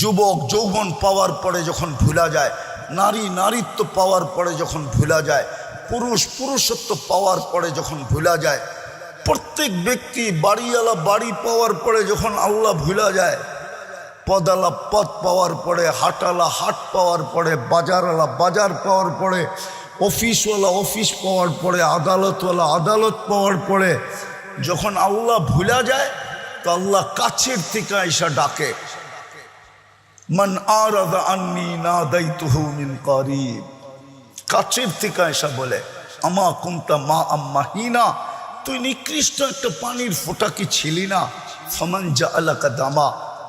যুবক, যৌবন পাওয়ার পরে যখন ভুলা যায়, নারী নারীত্ব পাওয়ার পরে যখন ভুলা যায়, পুরুষ পুরুষত্ব পাওয়ার পরে যখন ভুলা যায়, প্রত্যেক ব্যক্তি বাড়িওয়ালা বাড়ি পাওয়ার পরে যখন আল্লাহ ভুলা যায় পদালা পদ পাওয়ার পরে হাটালা হাট পাওয়ার পরে, বাজারওয়ালা বাজার পাওয়ার পরে, অফিসওয়ালা অফিস পাওয়ার পরে, আদালতওয়ালা আদালত পাওয়ার পরে, যখন আল্লাহ ভুলা যায়, তো আল্লাহ কাছের থেকে এসা ডাকে। মান আরাদা আন্নি না দায়িত্বহু মিন করিব। কাছের থেকে এসা বলে, আমা কুমতা মা আম্মাহিনা তুই নিকৃষ্ট একটা পানির ফোঁটা কি ছিলি না? ফমান যা আলাকা দামা,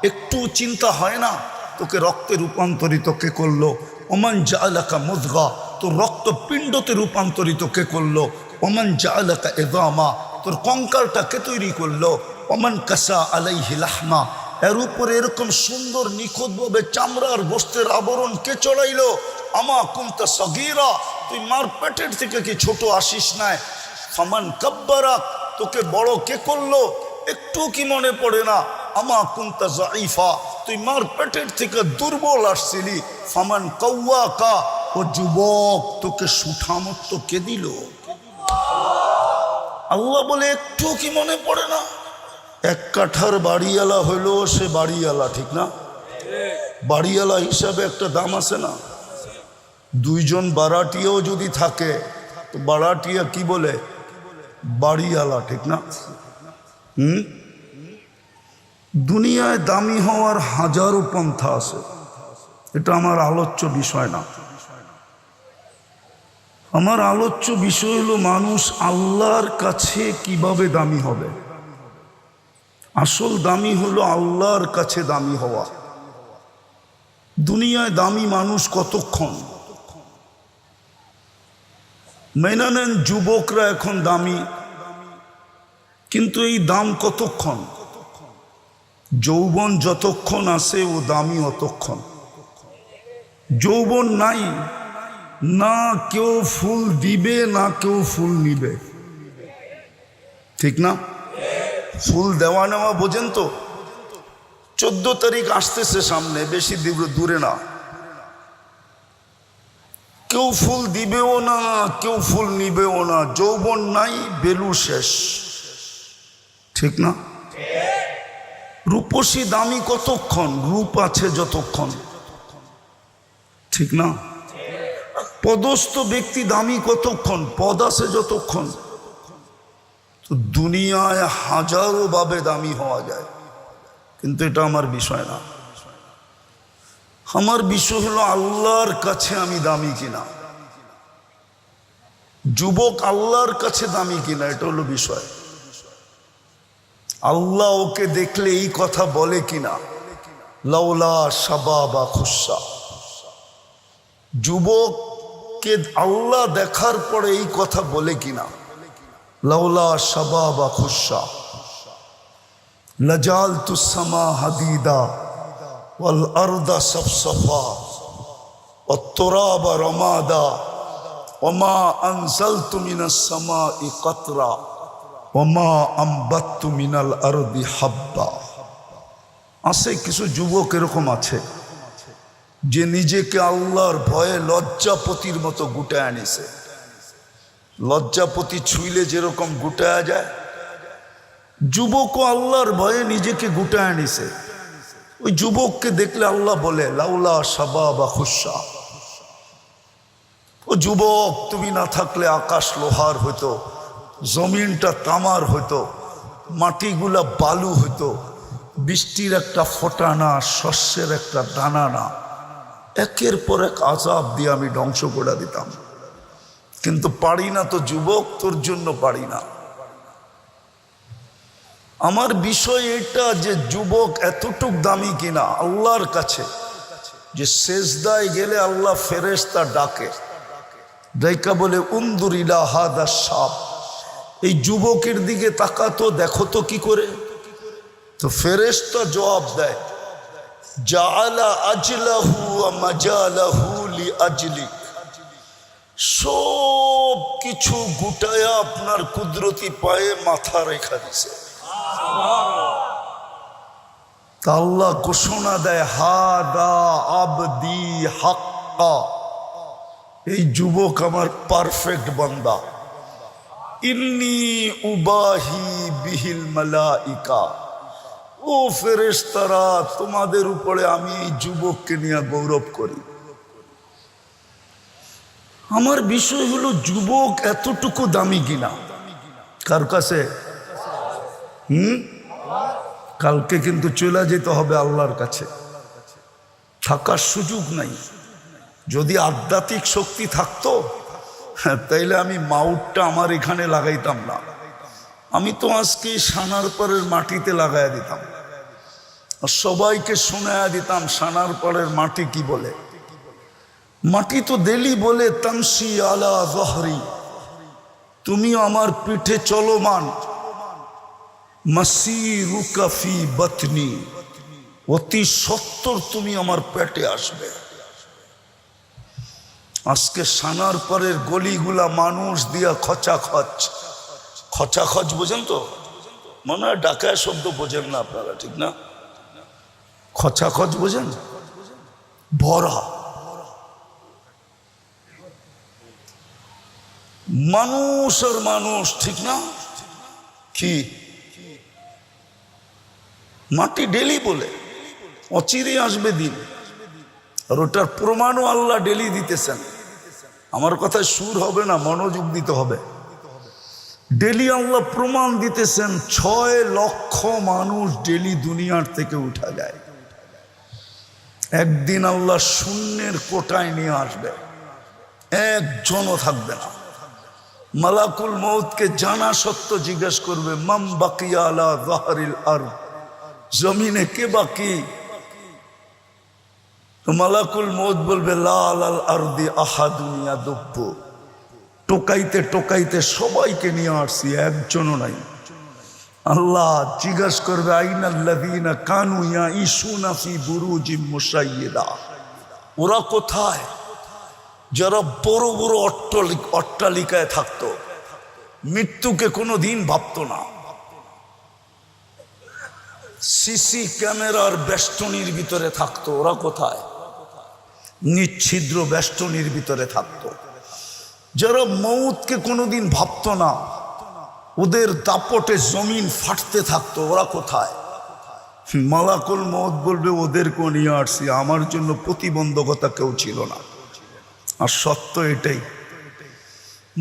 একটু চিন্তা হয় না? তোকে রক্তে রূপান্তরিত কে করল? ওমান যা আলাকা মুদগা, তোর রক্ত পিণ্ডতে রূপান্তরিত কে করল? ওমান যা আলাকা এদামা তোর কঙ্কালটা কে তৈরি করল? ওমান কাসা আলাই হিলাহমা এর উপরে এরকম সুন্দর নিখুঁতভাবে চামড়ার গোস্তের আবরণ কে চড়াইলো? আমা কুমতা সগিরা, তুই মার পেটের থেকে কি ছোট আসিস নাই? ফামান কাব্বারা, তোকে বড় কে করল? একটু কি মনে পড়ে না? আমা কুমতা জাইফা তুই মার পেটের থেকে দুর্বল আসছিলি। ফামান কৌয়া কা ও যুবক, তোকে সুঠামত্ব কে দিল? আল্লাহ বলে একটু কি মনে পড়ে না? এক কাঠার বাড়িওয়ালা হইল সে বাড়িওয়ালা, ঠিক না? বাড়িওয়ালা হিসাবে একটা দাম আছে না? দুইজন বারাটিয়াও যদি থাকে, তো বারাটিয়া কি বলে? বাড়িওয়ালা, ঠিক না? হুম? দুনিয়ায় দামি হওয়ার হাজারো পন্থা আছে। এটা আমার আলোচ্য বিষয় না। আমার আলোচ্য বিষয় হলো, মানুষ আল্লাহর কাছে কীভাবে দামি হবে? আসল দামি হলো আল্লাহর কাছে দামি হওয়া। দুনিয়ায় দামি মানুষ কতক্ষণ? মেনে নেন যুবকরা এখন দামি, কিন্তু এই দাম কতক্ষণ? যৌবন যতক্ষণ আসে ও দামি অতক্ষণ। যৌবন নাই, না কেউ ফুল দিবে, না কেউ ফুল নিবে। ঠিক না? ফুল দেওয়া নেওয়া বোঝেন তো? চোদ্দ তারিখ আসতেছে সামনে, বেশি দূরে- দূরে না। কেউ ফুল দিবেও না, কেউ ফুল নিবেও না, যৌবন নাই, বেলু শেষ। ঠিক না? রূপসী দামি কতক্ষণ, রূপ আছে যতক্ষণ। ঠিক না? পদস্থ ব্যক্তি দামি কতক্ষণ, পদ আছে যতক্ষণ। তো দুনিয়ায় হাজারো ভাবে দামি হওয়া যায়। কিন্তু এটা আমার বিষয় না। আমার বিষয় হলো আল্লাহর কাছে আমি দামি কিনা। যুবক আল্লাহর কাছে দামি কিনা, এটা হলো বিষয়। আল্লাহ ওকে দেখলে এই কথা বলে কিনা? লাউলা সাবা বা খুসা। যুবককে আল্লাহ দেখার পরে এই কথা বলে কিনা? লাউলা সাবা বা খুসা লজাল তুসমা হাদিদা ওয়াল আরদা সফসফা والتراب رمادا وما أنزلت من السماء قطرا وما أنبت من الأرض حبا আছে কিছু যুবক এরকম আছে যে নিজেকে আল্লাহর ভয়ে লজ্জাপতির মতো গুটায় আনিছে লজ্জাপতি ছুইলে যেরকম গুটায়া যায়। যুবকও আল্লাহর ভয়ে নিজেকে গুটায় আনিছে ওই যুবককে দেখলে আল্লাহ বলে, লাউলা সাবা বা খুসা ও যুবক, তুমি না থাকলে আকাশ লোহার হতো জমিনটা তামার হতো মাটিগুলা বালু হতো বৃষ্টির একটা ফোঁটা না শস্যের একটা দানা না একের পর এক আজাব দিয়ে আমি ধ্বংস করে দিতাম। কিন্তু পারি না তো যুবক, তোর জন্য পারি না। আমার বিষয় এটা যে যুবক এতটুক দামি কিনা আল্লাহর কাছে, যে শেষদায় গেলে আল্লাহ ফেরেস্তা ডাকে। ডাইকা বলে উন্দুর ইলা হাদা সাপ এই যুবকের দিকে তাকাতো, দেখো তো কি করে। তো ফেরেস্তা জবাব দেয়, জাআলা আজলাহু ওয়া মাজালাহু লি আজলিক সব কিছু গুটায়া আপনার কুদরতি পায়ে মাথা রেখা দিছে। তা আল্লাহ ঘোষণা দেয়, হাদা আবদি হাক্কা। এই যুবক আমার পারফেক্ট বান্দা। ইন্নি উবাহি বিহিল মালাইকা। ও ফেরেশতারা, তোমাদের উপরে আমি এই যুবককে নিয়ে গৌরব করি। আমার বিষয় হলো যুবক এতটুকু দামি কিনা? কার কাছে? হুম? কালকে কিন্তু চলে যেতে হবে আল্লাহর কাছে। থাকার সুযোগ নাই। যদি আধ্যাত্মিক শক্তি থাকতো, তাইলে আমি মাউটটা আমার এখানে লাগাইতাম না। আমি তো আজকে সানার পরের মাটিতে লাগাইয়া দিতাম। সবাইকে শোনায়া দিতাম সানার পরের মাটি কি বলে? মাটি তো দেলি বলে তামসি আলা জহরি। তুমি আমার পিঠে চলমান। মাসিরুকাফি বতনি। অতি সত্তর তুমি আমার পেটে আসবে। আজকে সানার পরের গলিগুলা মানুষ দিয়া খচা খচ। খচা খচ বোঝেন তো? মনে হয় ডাকায় শব্দ বোঝেন না আপনারা, ঠিক না? খচা খচ বোঝেন? ভরা। মানুষ আর মানুষ, ঠিক না? কি? মাটি ডেলি বলে, অচিরে আসবে দিন। আর ওটার প্রমাণও আল্লাহ ডেলি দিতেছেন। আমার কথায় সুর হবে না, মনোযোগ দিতে হবে। ডেলি আল্লাহ প্রমাণ দিতেছেন, ছয় লক্ষ মানুষ ডেলি দুনিয়ার থেকে উঠা যায়। একদিন আল্লাহ শূন্যের কোটায় নিয়ে আসবে। একজনও থাকবে না। মালাকুল মৌতকে জানা সত্য জিজ্ঞেস করবে, মাম বাকিয়া আলা জাহারিল আর জমিনে কে বাকি? মালাকুল মৌত বলবে, লাল আল আহা দুনিয়া দুব্য টোকাইতে টোকাইতে সবাইকে নিয়ে আসছি, একজনও নাই। আল্লাহ জিজ্ঞাসা করবে আইনাল্লাদিনা কানু ইয়া ইসুনা ফি বুরুজি মুসাইয়্যিদা ওরা কোথায়? যারা বড় বড় অট্টালিক অট্টালিকায় থাকতো, মৃত্যুকে কোনো দিন ভাবতো না। সিসি ক্যামেরার বেষ্টনীর ভিতরে থাকতো, ওরা কোথায়? নিচ্ছিদ্র বেষ্টনীর ভিতরে থাকতো। যারা মৌতকে কোনোদিন ভাবতো না, ওদের দাপটে জমিন ফাটতে থাকতো, ওরা কোথায়? মালাকুল মৌত বলবে ওদেরকে নিয়ে আসছি, আমার জন্য প্রতিবন্ধকতা কেউ ছিল না। আর সত্য এটাই।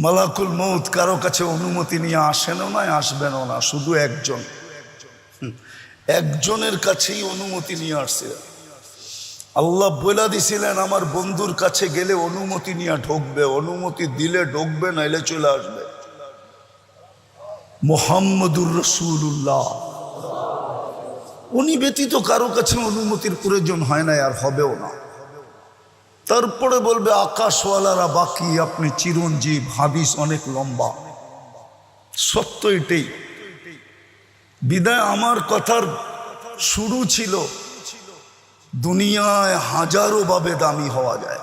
মালাকুল মৌত কারও কাছে অনুমতি নিয়ে আসেনও না, আসবেনও না, শুধু একজন। একজনের কাছেই অনুমতি নিয়ে আসছে। আল্লাহ বলে দিছিলেন, আমার বন্ধুর কাছে গেলে অনুমতি নিয়ে ঢুকবে, অনুমতি দিলে ঢুকবে, নাইলে চলে আসবে। মোহাম্মদুর রসুল্লাহ উনি ব্যতীত কারও কাছে অনুমতির প্রয়োজন হয় না আর হবেও না। তারপরে বলবে, আকাশওয়ালারা বাকি, আপনি চিরঞ্জীব, হাদিস অনেক লম্বা। সত্য এটাই। বিদায় আমার কথার শুরু ছিল, দুনিয়ায় হাজারো ভাবে দামি হওয়া যায়।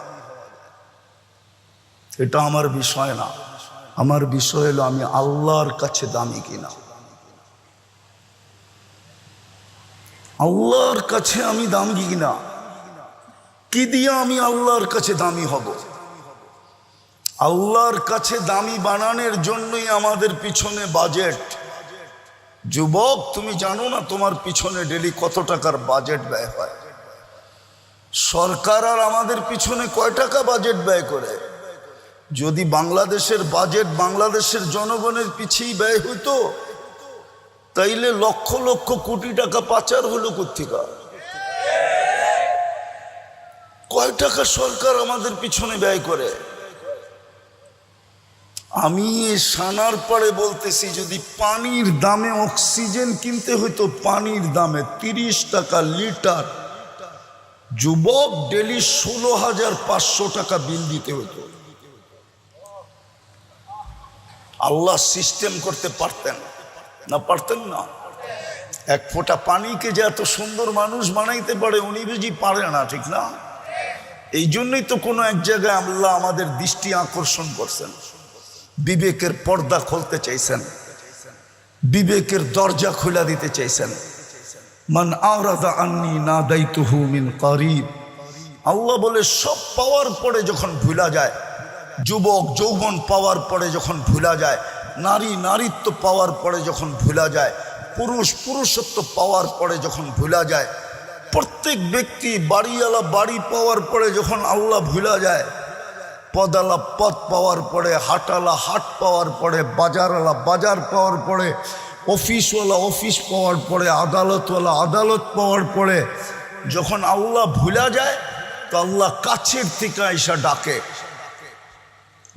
এটা আমার বিষয় না। আমার বিষয় হলো, আমি আল্লাহর কাছে দামি কিনা। আল্লাহর কাছে আমি দামি কিনা? কি দিয়ে আমি আল্লাহর কাছে দামি হব? আল্লাহর কাছে দামি বানানোর জন্যই আমাদের পিছনে বাজেট। যুবক, তুমি জানো না তোমার পিছনে ডেলি কত টাকার বাজেট ব্যয় হয়? সরকার আর আমাদের পিছনে কয় টাকা বাজেট ব্যয় করে? যদি বাংলাদেশের বাজেট বাংলাদেশের জনগণের পিছিয়ে ব্যয় হতো তাইলে লক্ষ লক্ষ কোটি টাকা পাচার হলো কোথেকা কয় টাকা সরকার আমাদের পিছনে ব্যয় করে? আমি সানার পরে বলতেছি, যদি পানির দামে অক্সিজেন কিনতে হইতো, পানির দামে তিরিশ টাকা লিটার, যুবক ডেলি ষোলো হাজার পাঁচশো টাকা বিল দিতে হতো আল্লাহ সিস্টেম করতে পারতেন না পারতেন না? এক ফোঁটা পানিকে যে এত সুন্দর মানুষ বানাইতে পারে, উনি বুঝি পারে না, ঠিক না? এই জন্যই তো কোনো এক জায়গায় আল্লাহ আমাদের দৃষ্টি আকর্ষণ করছেন। বিবেকের পর্দা খুলতে চাইছেন। বিবেকের দরজা খোলা দিতে চাইছেন। মান আরাদা আন্নি না দায়িত্বহু মিন করিব। আল্লাহ বলে, সব পাওয়ার পরে যখন ভুলা যায়, যুবক, যৌবন পাওয়ার পরে যখন ভুলা যায়, নারী, নারীত্ব পাওয়ার পরে যখন ভুলা যায়, পুরুষ, পুরুষত্ব পাওয়ার পরে যখন ভুলা যায় প্রত্যেক ব্যক্তি বাড়িওয়ালা বাড়ি পাওয়ার পরে যখন আল্লাহ ভুলা যায়, পদালা পদ পাওয়ার পরে, হাটালা হাট পাওয়ার পরে, বাজারওয়ালা বাজার পাওয়ার পরে, অফিসওয়ালা অফিস পাওয়ার পরে, আদালতওয়ালা আদালত পাওয়ার পরে, যখন আল্লাহ ভুলা যায়, তো আল্লাহ কাছের থেকে আইসা ডাকে,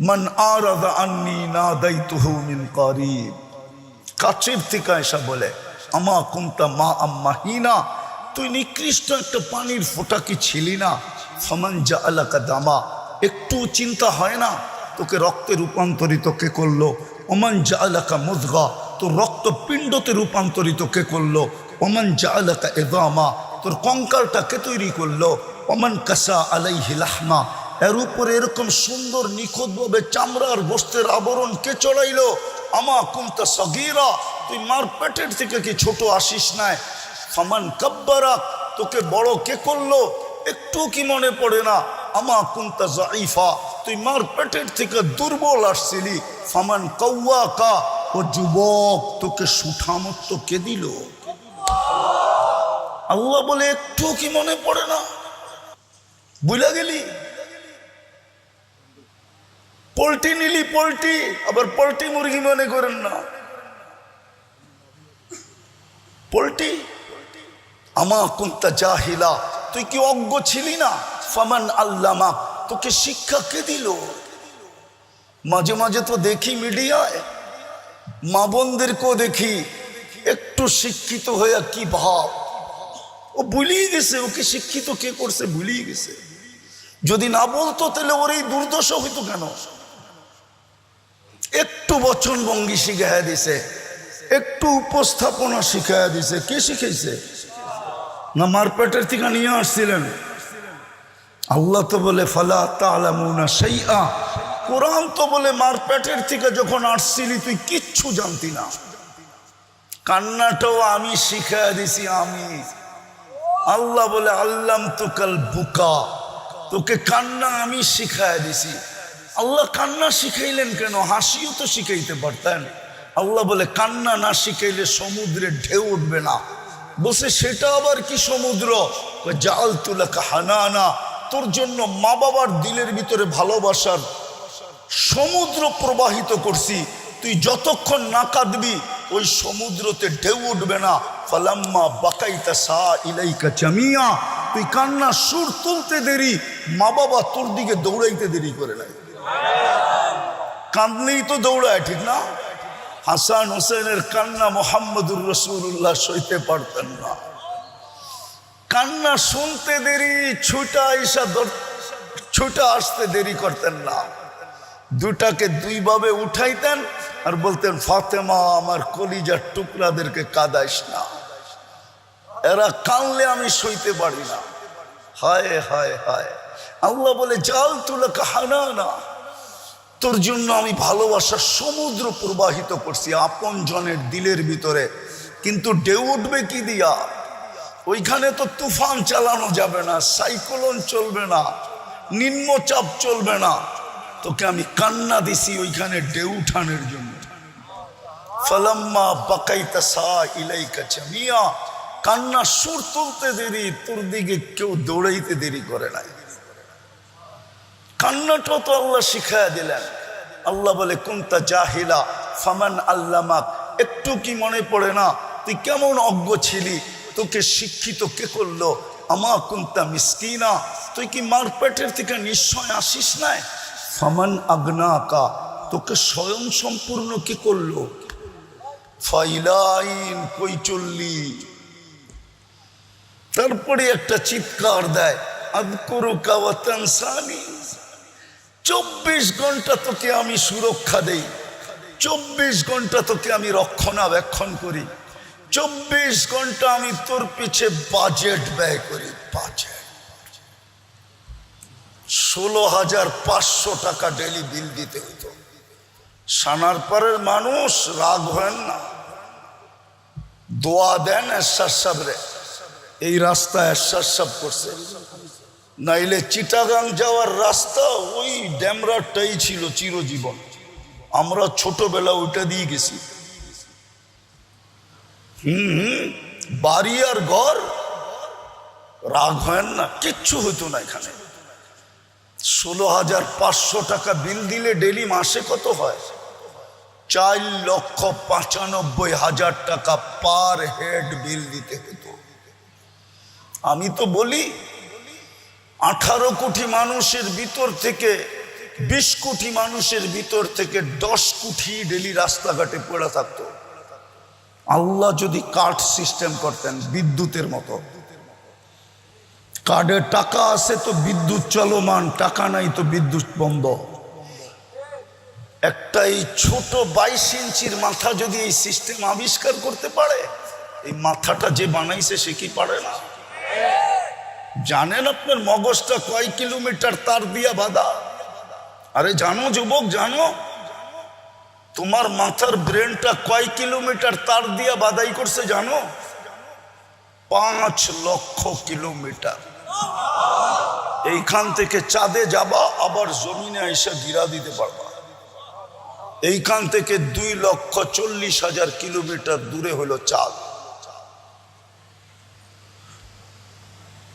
মান আরাদা আন্নি না দায়িত্বহু মিন করিব। কাছের থেকে এসা বলে, আমা কুমতা মা আম্মাহিনা তুই নিকৃষ্ট একটা পানির ফোঁটা কি ছিলি না? ফমান যা আলাকা দামা। একটু চিন্তা হয় না? তোকে রক্তে রূপান্তরিত কে করল? ওমান যা আলাকা মুজগা তোর রক্ত পিণ্ডতে রূপান্তরিত কে করল? ওমান যা আলাকা এদামা। তোর কঙ্কালটা কে তৈরি করল? ওমান কাসা আলাই হিলাহমা এর উপরে এরকম সুন্দর নিখুঁতভাবে চামড়ার গোস্তের আবরণ কে চড়াইলো? আমা কুমতা সগিরা। তুই মার পেটের থেকে কি ছোট আসিস নাই? ফামান কাব্বারা, তোকে বড় কে করল? একটু কি মনে পড়ে না? আমা কুমতা জাইফা তুই মার পেটের থেকে দুর্বল আসছিলি। ফামান কৌয়া কা ও যুবক তোকে সুঠামত্ব কে দিল? আল্লাহ বলে, একটু কি মনে পড়ে না? বুঝলা গেলি? পোলট্রি নিলি পোলট্রি আবার পোলট্রি মুরগি মনে করেন না। পোলট্রি আমা কুন্তা জাহিলা, তুই কি অজ্ঞ ছিলি না? ফামান আল্লামা, তোকে শিক্ষা কে দিল? মাঝে মাঝে তো দেখি মিডিয়ায়, মা বোনদেরকেও দেখি, একটু শিক্ষিত হয়ে কি ভাব? ও ভুলিয়ে গেছে, ওকে শিক্ষিত কে করছে ভুলিয়ে গেছে। যদি না বলতো, তাহলে ওর এই দুর্দশা হইতো কেন? একটু বচন ভঙ্গি শিখাইয়া দিছে, একটু উপস্থাপনা শিখাইয়া দিছে, কে শিখাইছে? না মারপেটের থেকে নিয়ে আসছিলেন। আল্লাহ তো বলে, ফালা তালামুনা সেই আ কোরআন তো বলে মারপেটের থেকে যখন আসছিলি, তুই কিচ্ছু জানতি না। কান্নাটাও আমি শিখাইয়া দিছি, আমি। আল্লাহ বলে আল্লাম তুকাল বুকা। তোকে কান্না আমি শিখাইয়া দিছি। আল্লাহ কান্না শিখাইলেন কেন? হাসিও তো শিখাইতে পারতেন। আল্লাহ বলে, কান্না না শিখাইলে সমুদ্রে ঢেউ উঠবে না। বসে সেটা আবার কি সমুদ্র? জাল তুলাকা হানানা, তোর জন্য মা বাবার দিলের ভিতরে ভালোবাসার সমুদ্র প্রবাহিত করছি। তুই যতক্ষণ না কাঁদবি, ওই সমুদ্রতে ঢেউ উঠবে না। ফালাম্মা বাকাইতা সা ইলাইকা চামিয়া তুই কান্না সুর তুলতে দেরি, মা বাবা তোর দিকে দৌড়াইতে দেরি করে নাই। কাঁদলেই তো দৌড়ায়, ঠিক না? হাসান হোসেনের কান্না মোহাম্মদুর রসুল্লাহ সইতে পারতেন না। কান্না শুনতে দেরি, ছুটা ইসা ছুটা আসতে দেরি করতেন না। দুটাকে দুইভাবে উঠাইতেন আর বলতেন, ফাতেমা, আমার কলিজার টুকরাদেরকে কাদাইস না। এরা কানলে আমি সইতে পারি না। হায় হায় হায়। আল্লাহ বলে জাল তুলে হানা না তোর জন্য আমি ভালোবাসার সমুদ্র প্রবাহিত করছি আপন জনের দিলের ভিতরে। কিন্তু ঢেউ উঠবে কি দিয়া? ওইখানে তো তুফান চালানো যাবে না, সাইক্লোন চলবে না, নিম্নচাপ চলবে না। তোকে আমি কান্না দিছি ওইখানে ঢেউ উঠানের জন্য। ফালাম্মা বাকাইতা সা ইলাইকা চামিয়া কান্না সুর তুলতে দেরি, তোর দিকে কেউ দৌড়াইতে দেরি করে নাই। কান্নাটাও তো আল্লাহ শিখাইয়া দিলেন। আল্লাহ বলে, কুন্তা জাহিলা, ফামান আল্লামাক। একটু কি মনে পড়ে না, তুই কেমন অজ্ঞ ছিলি? তোকে শিক্ষিত কে করল? আমা কুন্তা মিসকিনা? তুই কি মার পেটের থেকে নিশ্চয় আসিস নাই? ফামান আগ্না আকা তোকে স্বয়ং সম্পূর্ণ কি করল? ফাইলাইন কই চললি তারপরে একটা চিৎকার দেয় আদকুরু কাওয়াতান সানি চব্বিশ ঘণ্টা তোকে আমি সুরক্ষা দেই। চব্বিশ ঘণ্টা তোকে আমি রক্ষণাবেক্ষণ করি। চব্বিশ ঘণ্টা আমি তোর পিছে বাজেট ব্যয় করি বাজেট ষোলো হাজার পাঁচশো টাকা ডেলি বিল দিতে হতো। সানার পারের মানুষ রাগ হয় না। দোয়া দেন এরশাদ সাবরে এই রাস্তা এসাব করছে। নাইলে চিটাগাং যাওয়ার রাস্তা ওই ড্যামরাটাই ছিল চিরজীবন। আমরা ছোটবেলা ওইটা দিয়ে গেছি। হুম বাড়ি আর ঘর, রাগ হয় না, কিচ্ছু হতো না এখানে। ষোলো হাজার পাঁচশো টাকা বিল দিলে ডেলি মাসে কত হয়? চার লক্ষ পঁচানব্বই হাজার টাকা পার হেড বিল দিতে হতো। আমি তো বলি আঠারো কোটি মানুষের ভিতর থেকে, বিশ কোটি মানুষের ভিতর থেকে দশ কোটি ডেলি রাস্তাঘাটে পড়ে থাকতো। আল্লাহ যদি কার্ড সিস্টেম করতেন বিদ্যুতের মতো। কার্ডে টাকা আছে তো বিদ্যুৎ চলমান, টাকা নাই তো বিদ্যুৎ বন্ধ। একটা এই ছোট বাইশ ইঞ্চির মাথা যদি এই সিস্টেম আবিষ্কার করতে পারে, এই মাথাটা যে বানাইছে সে কি পারে না? জানেন আপনার মগজটা কয় কিলোমিটার তার দিয়া বাধা? আরে জানো যুবক, জানো? তোমার মাথার ব্রেনটা কয় কিলোমিটার তার দিয়া বাদাই করছে জানো? পাঁচ লক্ষ কিলোমিটার। এইখান থেকে চাঁদে যাবা, আবার জমিনে এসে গিরা দিতে পারবা। এইখান থেকে দুই লক্ষ চল্লিশ হাজার কিলোমিটার দূরে হলো চাঁদ।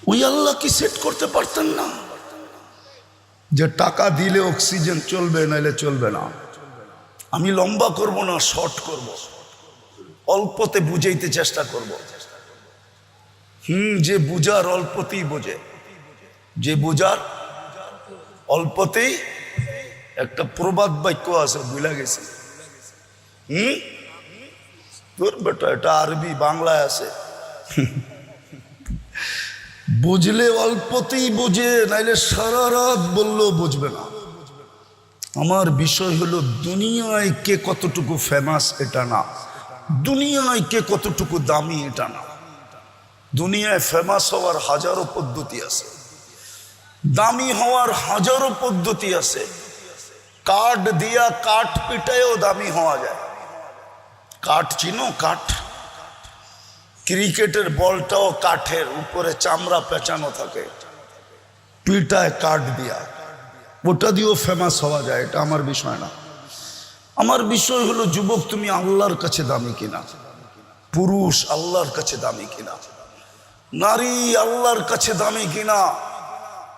ওই আল্লাহ কি সেট করতে পারতেন না। যে টাকা দিলে অক্সিজেন চলবে, নাইলে চলবে না। আমি লম্বা করব না শর্ট করব। অল্পতে বুঝাইতে চেষ্টা করব। হুম, যে বুঝার অল্পতেই বোঝে। যে বুঝার অল্পতেই একটা প্রবাদ বাক্য আছে বুঝলা গেছে। হুম? তোর বেটা, এটা আরবি, বাংলায় আছে। বুঝলে অল্পতেই বুঝে, নাইলে সারা রাত বললেও বুঝবে না। আমার বিষয় হলো, দুনিয়ায় কে কতটুকু ফেমাস এটা না। দুনিয়ায় কে কতটুকু দামি এটা না। দুনিয়ায় ফেমাস হওয়ার হাজারো পদ্ধতি আছে। দামি হওয়ার হাজারো পদ্ধতি আছে। কাঠ দিয়া কাঠ পিটায়ও দামি হওয়া যায়। কাঠ চিনো কাঠ? ক্রিকেটের বলটাও কাঠের, উপরে চামড়া পেঁচানো থাকে। পিটায় কাঠ দিয়া। ওটা দিয়েও ফেমাস হওয়া যায়, এটা আমার বিষয় না। আমার বিষয় হলো, যুবক, তুমি আল্লাহর কাছে দামি কিনা? পুরুষ, আল্লাহর কাছে দামি কিনা? নারী, আল্লাহর কাছে দামি কিনা?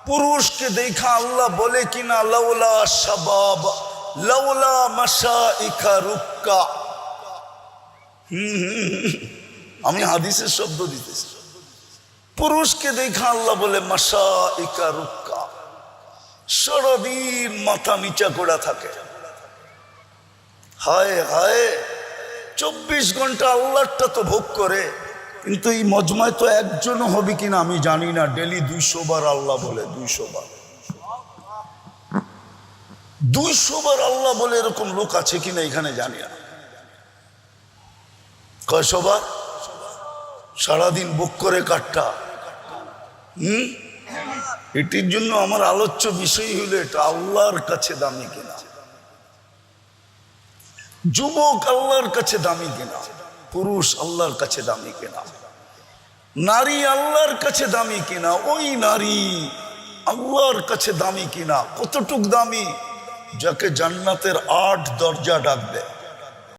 পুরুষকে দেখা আল্লাহ বলে কিনা? লাউলা শাবাব, লাউলা মাসা ইখা রুক্কা হুম। আমি হাদিসের শব্দ দিতেছি। পুরুষকে দেখা আল্লাহ বলে মাসা ইকা রুক্কা, সারাদিন মাথা নিচা করা থাকে। হায় হায়, চব্বিশ ঘণ্টা আল্লাহটা তো ভোগ করে, কিন্তু এই মজমায় তো একজনও হবে কিনা আমি জানি না। ডেলি দুইশো বার আল্লাহ বলে, দুইশো বার। দুইশো বার আল্লাহ বলে এরকম লোক আছে কিনা এখানে জানি না। কয়শো বার? সারাদিন বুক করে কাঠটা হুম? এটির জন্য আমার আলোচ্য বিষয় হলো এটা, আল্লাহর কাছে দামি কিনা। যুবক আল্লাহর কাছে দামি কিনা, পুরুষ আল্লাহর কাছে দামি কিনা। নারী আল্লাহর কাছে দামি কিনা, ওই নারী আল্লাহর কাছে দামি কিনা। কতটুক দামি? যাকে জান্নাতের আট দরজা ডাকবে।